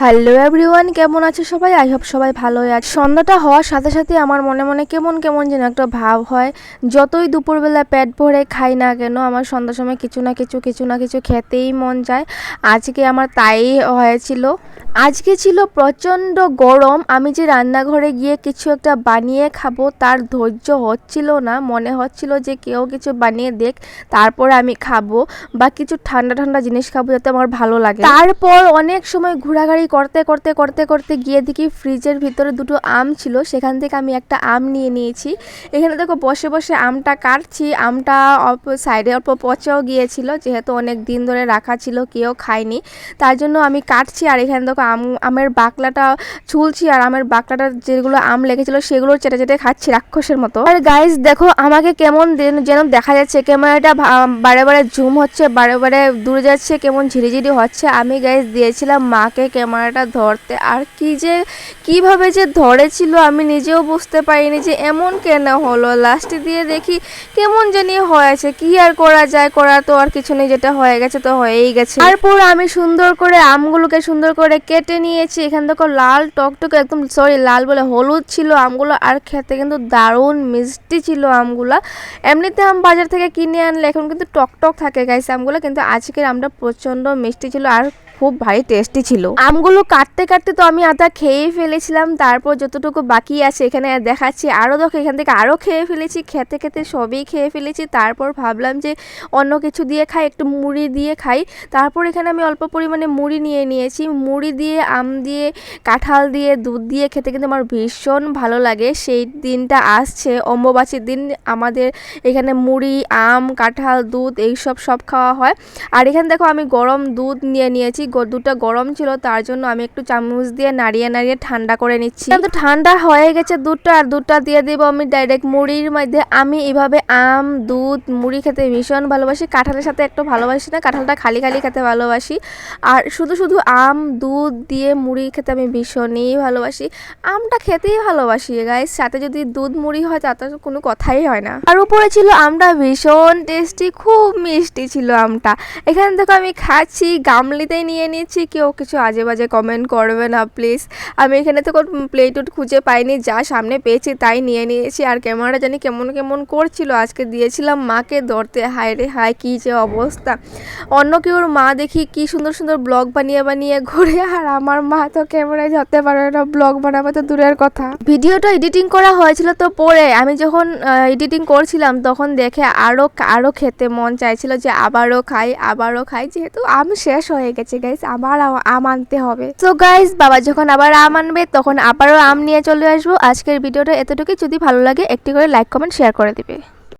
Hello everyone কেমন আছে সবাই? আই হোপ সবাই ভালোই আছে। সন্ধ্যাটা হওয়ার সাথে সাথে আমার মনে মনে কেমন কেমন যেন একটা ভাব হয়। যতই দুপুরবেলা পেট ভরে খাই না কেন, আমার সন্ধ্যার সময় কিছু না কিছু কিছু না কিছু খেতেই মন যায়। আজকে আমার তাই হয়েছিল। আজকে ছিল প্রচণ্ড গরম। আমি যে রান্নাঘরে গিয়ে কিছু একটা বানিয়ে খাব, তার ধৈর্য হচ্ছিল না। মনে হচ্ছিল যে কেউ কিছু বানিয়ে দেখ, তারপর আমি খাব বা কিছু ঠান্ডা ঠান্ডা জিনিস খাব যাতে আমার ভালো লাগে। তারপর অনেক সময় ঘোরাঘুরি করতে করতে করতে করতে গিয়ে দেখি ফ্রিজের ভিতরে দুটো আম ছিল। সেখান থেকে আমি একটা আম নিয়ে নিয়েছি। এখানে দেখো বসে বসে আমটা কাটছি। আমটা সাইডে অল্প পচেও গিয়েছিল। যেহেতু অনেক দিন ধরে রাখা ছিল, কেউ খায়নি। তার জন্য আমি কাটছি আর এখানে দেখো আম, আমের বাকলাটা ছুলছি আর আমের বাকলাটা যেগুলো আম লেগেছিল সেগুলো চেটে চেটে খাচ্ছি রাক্ষসের মতো। আর গাইস দেখো আমাকে কেমন যেন দেখা যাচ্ছে ক্যামেরাটা বারে বারে জুম হচ্ছে, বারে বারে দূরে যাচ্ছে, কেমন ঝিরিঝিরি হচ্ছে। আমি গাইস দিয়েছিলাম মাকে ক্যামেরাটা ধরতে, আর কি যে, কীভাবে যে ধরেছিল আমি নিজেও বুঝতে পারিনি যে এমন কেন হলো। লাস্টে দিয়ে দেখি কেমন জানি হয়েছে, কি আর করা যায়, করা তো আর কিছু নেই, যেটা হয়ে গেছে তো হয়েই গেছে। তারপর আমি সুন্দর করে আমগুলোকে সুন্দর করে কেটে নিয়েছি। এখান থেকে লাল টকটকে একদম সরি লাল বলে হলুদ ছিল আমগুলো আর খেতে কিন্তু দারুণ মিষ্টি ছিল আমগুলো। এমনিতে আম বাজার থেকে কিনে আনলে এখন কিন্তু টকটক টক থাকে গাইছে আমগুলো। কিন্তু আজকের আমটা প্রচণ্ড মিষ্টি ছিল আর খুব ভারী টেস্টি ছিল। আমগুলো কাটতে কাটতে তো আমি আধা খেয়েই ফেলেছিলাম। তারপর যতটুকু বাকি আছে এখানে দেখাচ্ছি। আরও দেখো, এখান থেকে আরও খেয়ে ফেলেছি, খেতে খেতে সবই খেয়ে ফেলেছি। তারপর ভাবলাম যে অন্য কিছু দিয়ে খাই, একটু মুড়ি দিয়ে খাই। তারপর এখানে আমি অল্প পরিমাণে মুড়ি নিয়ে নিয়েছি। মুড়ি দিয়ে, আম দিয়ে, কাঁঠাল দিয়ে, দুধ দিয়ে খেতে কিন্তু আমার ভীষণ ভালো লাগে। সেই দিনটা আসছে, অম্বুবাচীর দিন আমাদের এখানে মুড়ি, আম, কাঁঠাল, দুধ এইসব সব খাওয়া হয়। আর এখানে দেখো আমি গরম দুধ নিয়ে নিয়েছি। দুধটা গরম ছিল, তার জন্য আমি একটু চামচ দিয়ে নাড়িয়ে নাড়িয়ে ঠান্ডা করে নিচ্ছি। কিন্তু ঠান্ডা হয়ে গেছে দুধটা আর দুধটা দিয়ে দিব আমি ডাইরেক্ট মুড়ির মধ্যে। আমি এভাবে আম, দুধ, মুড়ি খেতে ভীষণ ভালোবাসি। কাঁঠালের সাথে একটু ভালোবাসি না, কাঁঠালটা খালি খালি খেতে ভালোবাসি। আর শুধু শুধু আম, দুধ দিয়ে মুড়ি খেতে আমি ভীষণই ভালোবাসি। আমটা খেতেই ভালোবাসি গাইস সাথে যদি দুধ মুড়ি হয়, তাতে কোনো কথাই হয় না। আর উপরে ছিল আমটা ভীষণ টেস্টি খুব মিষ্টি ছিল আমটা। এখানে দেখো আমি খাচ্ছি, গামলিতেই নিয়ে নিচ্ছি, কেউ কিছু আজে বাজে কমেন্ট করবে না প্লিজ আমি এখানে তো প্লেট খুঁজে পাইনি, যা সামনে পেয়েছি তাই নিয়ে নিয়েছি। আর ক্যামেরাটা জানি কেমন কেমন করছিল, আজকে দিয়েছিলাম মাকে ধরতে। হায় রে, হায়, কী যে অবস্থা। অন্য কেউর মা দেখি কি সুন্দর সুন্দর ব্লগ বানিয়ে বানিয়ে ঘুরে, আর আমার মা তো ক্যামেরায় ধরতে পারে না ব্লগ বানাবে তো দূরের কথা। ভিডিওটা এডিটিং করা হয়েছিল তো পরে, আমি যখন এডিটিং করছিলাম, তখন দেখে আরও আরও খেতে মন চাইছিল যে আবারও খাই আবারও খাই, যেহেতু আম শেষ হয়ে গেছে গাইস আবার আম আনতে হবে। তো গাইস বাবা যখন আবার আম আনবে, তখন আবারও আম নিয়ে চলে আসব। আজকের ভিডিওটা এতটুকুই। যদি ভালো লাগে, একটি করে লাইক কমেন্ট শেয়ার করে দিবে।